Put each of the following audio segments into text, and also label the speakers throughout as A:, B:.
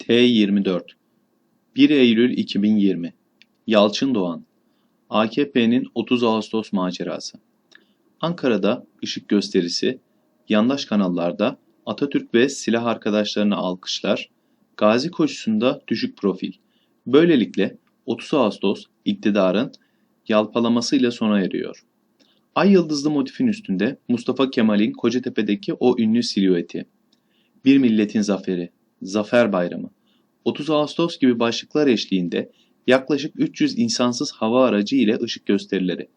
A: T24 1 Eylül 2020 Yalçın Doğan AKP'nin 30 Ağustos macerası Ankara'da ışık gösterisi, yandaş kanallarda Atatürk ve silah arkadaşlarına alkışlar, Gazi koşusunda düşük profil. Böylelikle 30 Ağustos iktidarın yalpalamasıyla sona eriyor. Ay yıldızlı motifin üstünde Mustafa Kemal'in Kocatepe'deki o ünlü silüeti. Bir milletin zaferi, Zafer Bayramı. 30 Ağustos gibi başlıklar eşliğinde yaklaşık 300 insansız hava aracı ile ışık gösterileri.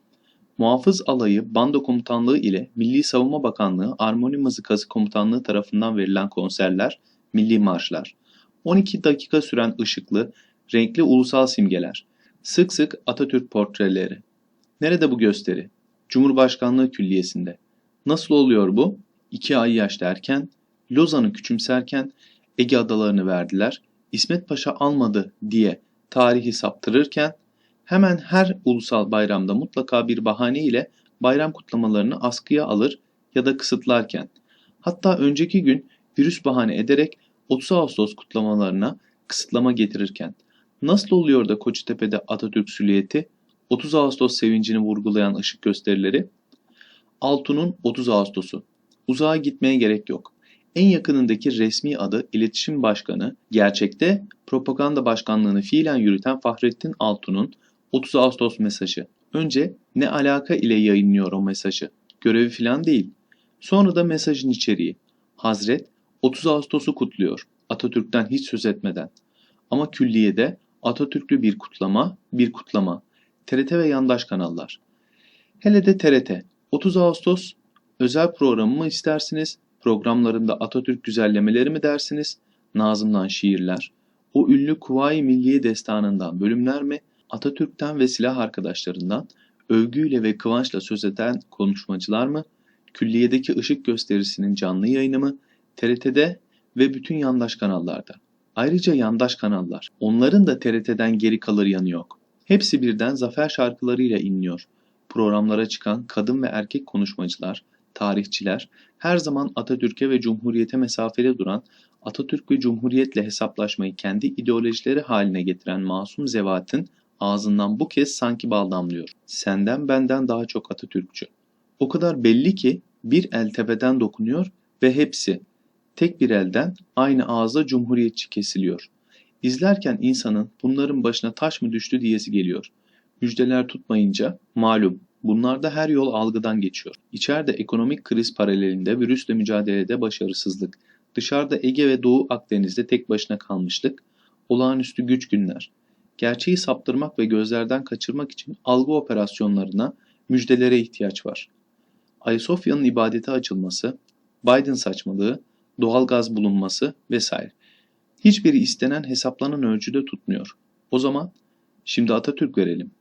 A: Muhafız alayı bando komutanlığı ile Milli Savunma Bakanlığı Armoni Mızıkası Komutanlığı tarafından verilen konserler, milli marşlar. 12 dakika süren ışıklı, renkli ulusal simgeler. Sık sık Atatürk portreleri. Nerede bu gösteri? Cumhurbaşkanlığı Külliyesi'nde. Nasıl oluyor bu? İki ay yaş derken, Lozan'ı küçümserken Ege adalarını verdiler, İsmet Paşa almadı diye tarihi saptırırken hemen her ulusal bayramda mutlaka bir bahane ile bayram kutlamalarını askıya alır ya da kısıtlarken hatta önceki gün virüs bahane ederek 30 Ağustos kutlamalarına kısıtlama getirirken nasıl oluyor da Koçtepe'de Atatürk süliyeti 30 Ağustos sevincini vurgulayan ışık gösterileri? Altun'un 30 Ağustos'u uzağa gitmeye gerek yok en yakınındaki resmi adı İletişim Başkanı, gerçekte propaganda başkanlığını fiilen yürüten Fahrettin Altun'un 30 Ağustos mesajı. Önce ne alaka ile yayınlıyor o mesajı? Görevi filan değil. Sonra da mesajın içeriği. Hazret 30 Ağustos'u kutluyor. Atatürk'ten hiç söz etmeden. Ama külliyede Atatürklü bir kutlama, bir kutlama. TRT ve yandaş kanallar. Hele de TRT. 30 Ağustos özel programı mı istersiniz? Programlarında Atatürk güzellemeleri mi dersiniz? Nazım'dan şiirler. O ünlü Kuvayi Milliye destanından bölümler mi? Atatürk'ten ve silah arkadaşlarından övgüyle ve kıvançla söz eden konuşmacılar mı? Külliyedeki ışık gösterisinin canlı yayını mı? TRT'de ve bütün yandaş kanallarda. Ayrıca yandaş kanallar. Onların da TRT'den geri kalır yanı yok. Hepsi birden zafer şarkılarıyla inliyor. Programlara çıkan kadın ve erkek konuşmacılar, tarihçiler her zaman Atatürk'e ve Cumhuriyet'e mesafeli duran, Atatürk ve Cumhuriyet'le hesaplaşmayı kendi ideolojileri haline getiren masum zevatın ağzından bu kez sanki bal damlıyor. Senden benden daha çok Atatürkçü. O kadar belli ki bir el tepeden dokunuyor ve hepsi tek bir elden aynı ağızda cumhuriyetçi kesiliyor. İzlerken insanın bunların başına taş mı düştü diyesi geliyor. Müjdeler tutmayınca malum Bunlarda her yol algıdan geçiyor. İçeride ekonomik kriz paralelinde virüsle mücadelede başarısızlık, dışarıda Ege ve Doğu Akdeniz'de tek başına kalmışlık, olağanüstü güç günler. Gerçeği saptırmak ve gözlerden kaçırmak için algı operasyonlarına, müjdelere ihtiyaç var. Ayasofya'nın ibadete açılması, Biden saçmalığı, doğal gaz bulunması vesaire. Hiçbiri istenen hesaplanan ölçüde tutmuyor. O zaman şimdi Atatürk verelim.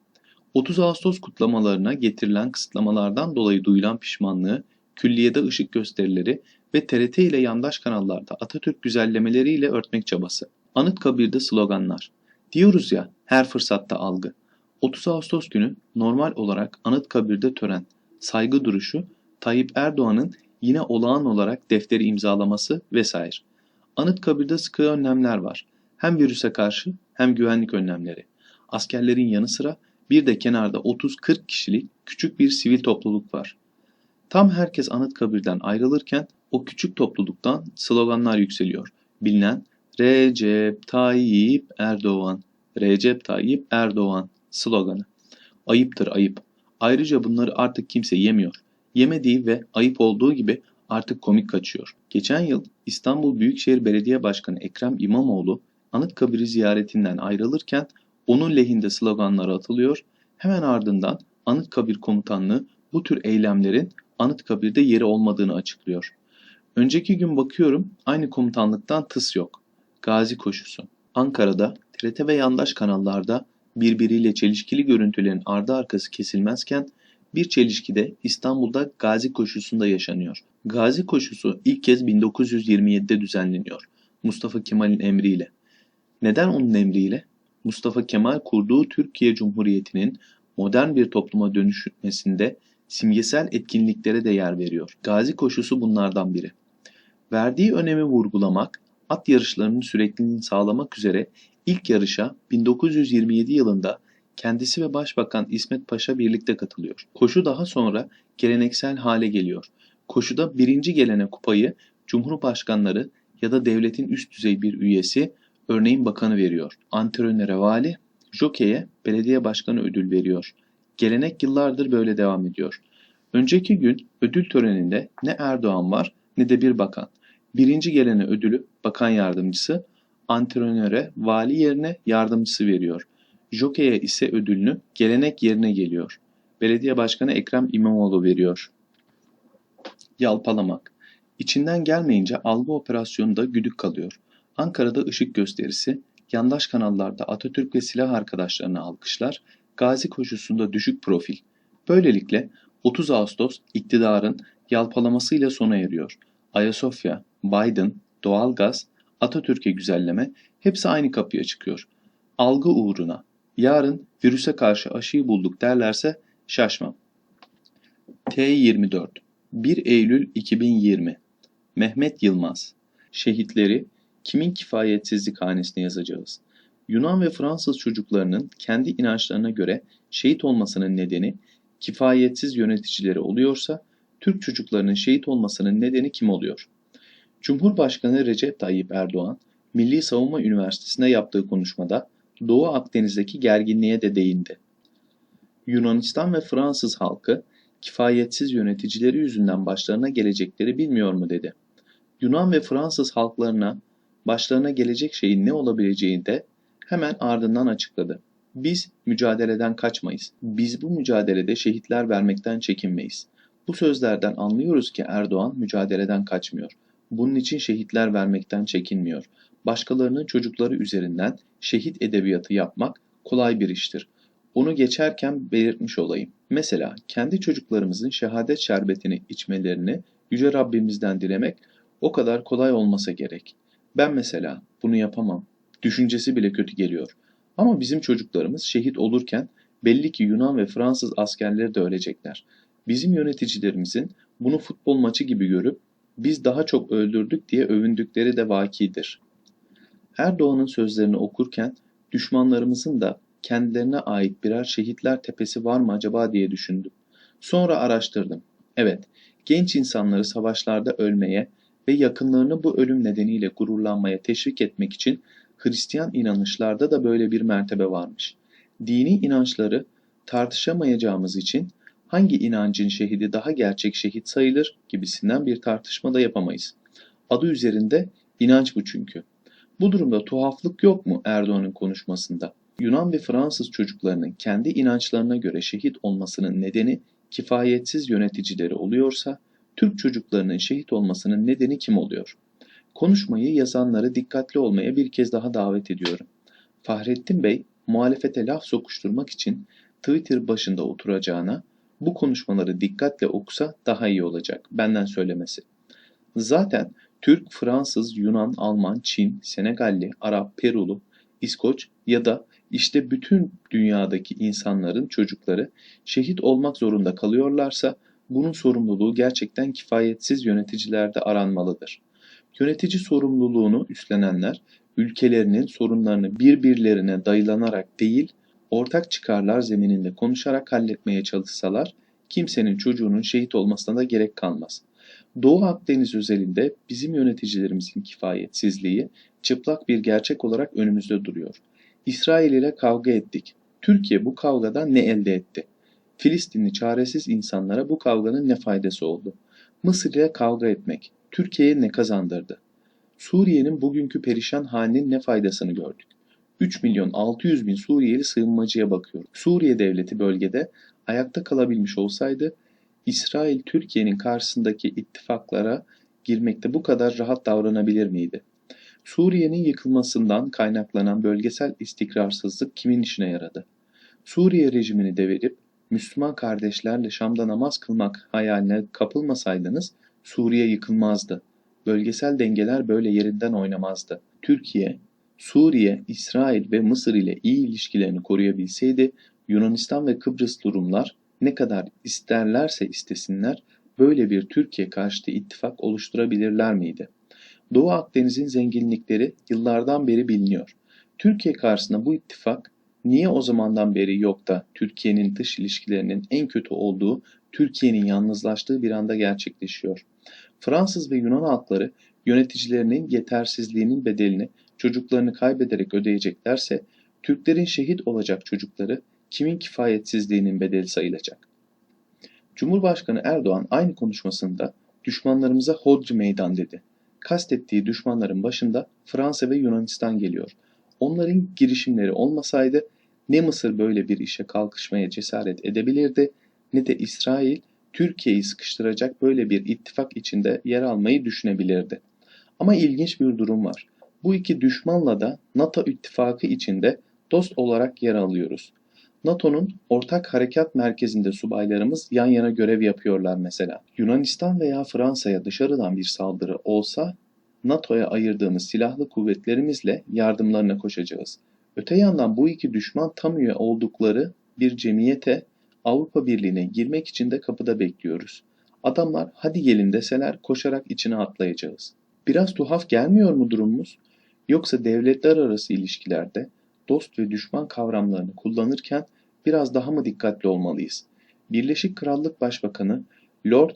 A: 30 Ağustos kutlamalarına getirilen kısıtlamalardan dolayı duyulan pişmanlığı, külliyede ışık gösterileri ve TRT ile yandaş kanallarda Atatürk güzellemeleriyle örtmek çabası. Anıtkabir'de sloganlar. Diyoruz ya her fırsatta algı. 30 Ağustos günü normal olarak Anıtkabir'de tören, saygı duruşu, Tayyip Erdoğan'ın yine olağan olarak defteri imzalaması vesaire. Anıtkabir'de sıkı önlemler var. Hem virüse karşı hem güvenlik önlemleri. Askerlerin yanı sıra bir de kenarda 30-40 kişilik küçük bir sivil topluluk var. Tam herkes Anıtkabir'den ayrılırken o küçük topluluktan sloganlar yükseliyor. Bilinen Recep Tayyip Erdoğan, Recep Tayyip Erdoğan sloganı. Ayıptır ayıp. Ayrıca bunları artık kimse yemiyor. Yemediği ve ayıp olduğu gibi artık komik kaçıyor. Geçen yıl İstanbul Büyükşehir Belediye Başkanı Ekrem İmamoğlu Anıtkabir'i ziyaretinden ayrılırken onun lehinde sloganlar atılıyor. Hemen ardından Anıtkabir Komutanlığı bu tür eylemlerin Anıtkabir'de yeri olmadığını açıklıyor. Önceki gün bakıyorum aynı komutanlıktan tıs yok. Gazi koşusu. Ankara'da TRT ve yandaş kanallarda birbiriyle çelişkili görüntülerin ardı arkası kesilmezken bir çelişki de İstanbul'da Gazi koşusunda yaşanıyor. Gazi koşusu ilk kez 1927'de düzenleniyor. Mustafa Kemal'in emriyle. Neden onun emriyle? Mustafa Kemal kurduğu Türkiye Cumhuriyeti'nin modern bir topluma dönüşmesinde simgesel etkinliklere de yer veriyor. Gazi koşusu bunlardan biri. Verdiği önemi vurgulamak, at yarışlarının sürekliliğini sağlamak üzere ilk yarışa 1927 yılında kendisi ve Başbakan İsmet Paşa birlikte katılıyor. Koşu daha sonra geleneksel hale geliyor. Koşuda birinci gelene kupayı Cumhurbaşkanları ya da devletin üst düzey bir üyesi, örneğin bakanı veriyor. Antrenöre vali, jokeye belediye başkanı ödül veriyor. Gelenek yıllardır böyle devam ediyor. Önceki gün ödül töreninde ne Erdoğan var ne de bir bakan. Birinci gelene ödülü bakan yardımcısı, antrenöre vali yerine yardımcısı veriyor. Jokey'e ise ödülünü gelenek yerine geliyor. Belediye Başkanı Ekrem İmamoğlu veriyor. Yalpalamak. İçinden gelmeyince algı operasyonunda güdük kalıyor. Ankara'da ışık gösterisi, yandaş kanallarda Atatürk ve silah arkadaşlarını alkışlar, gazi koşusunda düşük profil. Böylelikle 30 Ağustos iktidarın yalpalamasıyla sona eriyor. Ayasofya, Biden, doğalgaz, Atatürk'e güzelleme hepsi aynı kapıya çıkıyor. Algı uğruna yarın virüse karşı aşıyı bulduk derlerse şaşmam. T24 1 Eylül 2020 Mehmet Yılmaz Şehitleri kimin kifayetsizlik hanesine yazacağız? Yunan ve Fransız çocuklarının kendi inançlarına göre şehit olmasının nedeni kifayetsiz yöneticileri oluyorsa Türk çocuklarının şehit olmasının nedeni kim oluyor? Cumhurbaşkanı Recep Tayyip Erdoğan, Milli Savunma Üniversitesi'nde yaptığı konuşmada Doğu Akdeniz'deki gerginliğe de değindi. Yunanistan ve Fransız halkı kifayetsiz yöneticileri yüzünden başlarına gelecekleri bilmiyor mu dedi. Yunan ve Fransız halklarına başlarına gelecek şeyin ne olabileceğini de hemen ardından açıkladı. Biz mücadeleden kaçmayız. Biz bu mücadelede şehitler vermekten çekinmeyiz. Bu sözlerden anlıyoruz ki Erdoğan mücadeleden kaçmıyor. Bunun için şehitler vermekten çekinmiyor. Başkalarının çocukları üzerinden şehit edebiyatı yapmak kolay bir iştir. Onu geçerken belirtmiş olayım. Mesela kendi çocuklarımızın şehadet şerbetini içmelerini Yüce Rabbimizden dilemek o kadar kolay olmasa gerek. Ben mesela bunu yapamam. Düşüncesi bile kötü geliyor. Ama bizim çocuklarımız şehit olurken belli ki Yunan ve Fransız askerleri de ölecekler. Bizim yöneticilerimizin bunu futbol maçı gibi görüp biz daha çok öldürdük diye övündükleri de vakidir. Erdoğan'ın sözlerini okurken düşmanlarımızın da kendilerine ait birer şehitler tepesi var mı acaba diye düşündüm. Sonra araştırdım. Evet, genç insanları savaşlarda ölmeye ve yakınlarını bu ölüm nedeniyle gururlanmaya teşvik etmek için Hristiyan inanışlarda da böyle bir mertebe varmış. Dini inançları tartışamayacağımız için hangi inancın şehidi daha gerçek şehit sayılır gibisinden bir tartışma da yapamayız. Adı üzerinde inanç bu çünkü. Bu durumda tuhaflık yok mu Erdoğan'ın konuşmasında? Yunan ve Fransız çocuklarının kendi inançlarına göre şehit olmasının nedeni kifayetsiz yöneticileri oluyorsa, Türk çocuklarının şehit olmasının nedeni kim oluyor? Konuşmayı yazanları dikkatli olmaya bir kez daha davet ediyorum. Fahrettin Bey, muhalefete laf sokuşturmak için Twitter başında oturacağına bu konuşmaları dikkatle okusa daha iyi olacak benden söylemesi. Zaten Türk, Fransız, Yunan, Alman, Çin, Senegalli, Arap, Perulu, İskoç ya da işte bütün dünyadaki insanların çocukları şehit olmak zorunda kalıyorlarsa bunun sorumluluğu gerçekten kifayetsiz yöneticilerde aranmalıdır. Yönetici sorumluluğunu üstlenenler ülkelerinin sorunlarını birbirlerine dayılanarak değil, ortak çıkarlar zemininde konuşarak halletmeye çalışsalar kimsenin çocuğunun şehit olmasına da gerek kalmaz. Doğu Akdeniz özelinde bizim yöneticilerimizin kifayetsizliği çıplak bir gerçek olarak önümüzde duruyor. İsrail ile kavga ettik. Türkiye bu kavgadan ne elde etti? Filistinli çaresiz insanlara bu kavganın ne faydası oldu? Mısır ile kavga etmek Türkiye'ye ne kazandırdı? Suriye'nin bugünkü perişan halinin ne faydasını gördük? 3 milyon 600 bin Suriyeli sığınmacıya bakıyor. Suriye devleti bölgede ayakta kalabilmiş olsaydı İsrail Türkiye'nin karşısındaki ittifaklara girmekte bu kadar rahat davranabilir miydi? Suriye'nin yıkılmasından kaynaklanan bölgesel istikrarsızlık kimin işine yaradı? Suriye rejimini devirip Müslüman kardeşlerle Şam'da namaz kılmak hayaline kapılmasaydınız Suriye yıkılmazdı. Bölgesel dengeler böyle yerinden oynamazdı. Türkiye, Suriye, İsrail ve Mısır ile iyi ilişkilerini koruyabilseydi Yunanistan ve Kıbrıs durumlar ne kadar isterlerse istesinler böyle bir Türkiye karşıtı ittifak oluşturabilirler miydi? Doğu Akdeniz'in zenginlikleri yıllardan beri biliniyor. Türkiye karşısında bu ittifak niye o zamandan beri yok da Türkiye'nin dış ilişkilerinin en kötü olduğu, Türkiye'nin yalnızlaştığı bir anda gerçekleşiyor? Fransız ve Yunan halkları yöneticilerinin yetersizliğinin bedelini çocuklarını kaybederek ödeyeceklerse Türklerin şehit olacak çocukları kimin kifayetsizliğinin bedeli sayılacak? Cumhurbaşkanı Erdoğan aynı konuşmasında düşmanlarımıza hodri meydan dedi. Kastettiği düşmanların başında Fransa ve Yunanistan geliyor. Onların girişimleri olmasaydı ne Mısır böyle bir işe kalkışmaya cesaret edebilirdi ne de İsrail Türkiye'yi sıkıştıracak böyle bir ittifak içinde yer almayı düşünebilirdi. Ama ilginç bir durum var. Bu iki düşmanla da NATO ittifakı içinde dost olarak yer alıyoruz. NATO'nun ortak harekat merkezinde subaylarımız yan yana görev yapıyorlar mesela. Yunanistan veya Fransa'ya dışarıdan bir saldırı olsa NATO'ya ayırdığımız silahlı kuvvetlerimizle yardımlarına koşacağız. Öte yandan bu iki düşman tam üye oldukları bir cemiyete Avrupa Birliği'ne girmek için de kapıda bekliyoruz. Adamlar hadi gelin deseler koşarak içine atlayacağız. Biraz tuhaf gelmiyor mu durumumuz? Yoksa devletler arası ilişkilerde dost ve düşman kavramlarını kullanırken biraz daha mı dikkatli olmalıyız? Birleşik Krallık Başbakanı Lord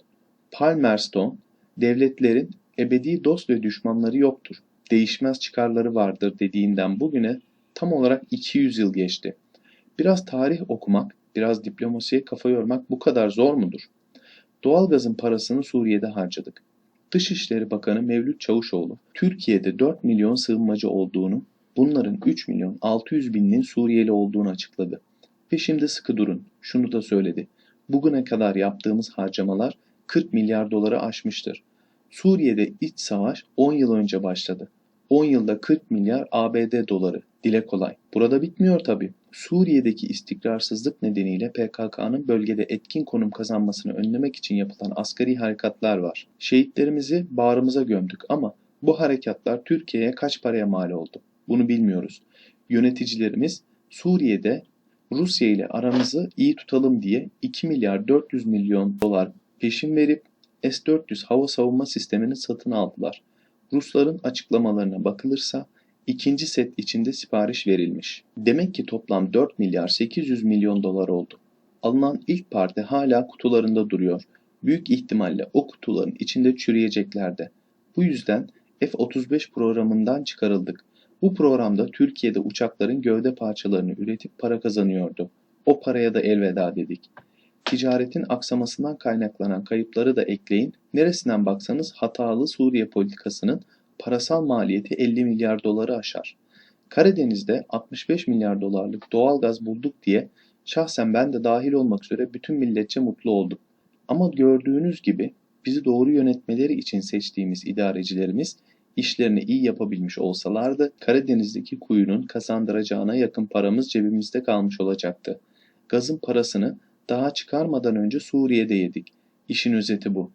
A: Palmerston, devletlerin ebedi dost ve düşmanları yoktur, değişmez çıkarları vardır dediğinden bugüne tam olarak 200 yıl geçti. Biraz tarih okumak, biraz diplomasiye kafa yormak bu kadar zor mudur? Doğalgazın parasını Suriye'de harcadık. Dışişleri Bakanı Mevlüt Çavuşoğlu, Türkiye'de 4 milyon sığınmacı olduğunu, bunların 3 milyon 600 binin Suriyeli olduğunu açıkladı. Ve şimdi sıkı durun, şunu da söyledi. Bugüne kadar yaptığımız harcamalar 40 milyar doları aşmıştır. Suriye'de iç savaş 10 yıl önce başladı. 10 yılda 40 milyar ABD doları. Dile kolay. Burada bitmiyor tabii. Suriye'deki istikrarsızlık nedeniyle PKK'nın bölgede etkin konum kazanmasını önlemek için yapılan askeri harekatlar var. Şehitlerimizi bağrımıza gömdük ama bu harekatlar Türkiye'ye kaç paraya mal oldu? Bunu bilmiyoruz. Yöneticilerimiz Suriye'de Rusya ile aramızı iyi tutalım diye 2 milyar 400 milyon dolar peşin verip S-400 hava savunma sistemini satın aldılar. Rusların açıklamalarına bakılırsa ikinci set içinde sipariş verilmiş. Demek ki toplam 4 milyar 800 milyon dolar oldu. Alınan ilk parti hala kutularında duruyor. Büyük ihtimalle o kutuların içinde çürüyeceklerdi. Bu yüzden F-35 programından çıkarıldık. Bu programda Türkiye'de uçakların gövde parçalarını üretip para kazanıyordu. O paraya da elveda dedik. Ticaretin aksamasından kaynaklanan kayıpları da ekleyin. Neresinden baksanız hatalı Suriye politikasının parasal maliyeti 50 milyar doları aşar. Karadeniz'de 65 milyar dolarlık doğal gaz bulduk diye şahsen ben de dahil olmak üzere bütün milletçe mutlu olduk. Ama gördüğünüz gibi bizi doğru yönetmeleri için seçtiğimiz idarecilerimiz işlerini iyi yapabilmiş olsalardı Karadeniz'deki kuyunun kazandıracağına yakın paramız cebimizde kalmış olacaktı. Gazın parasını daha çıkarmadan önce Suriye'de yedik. İşin özeti bu.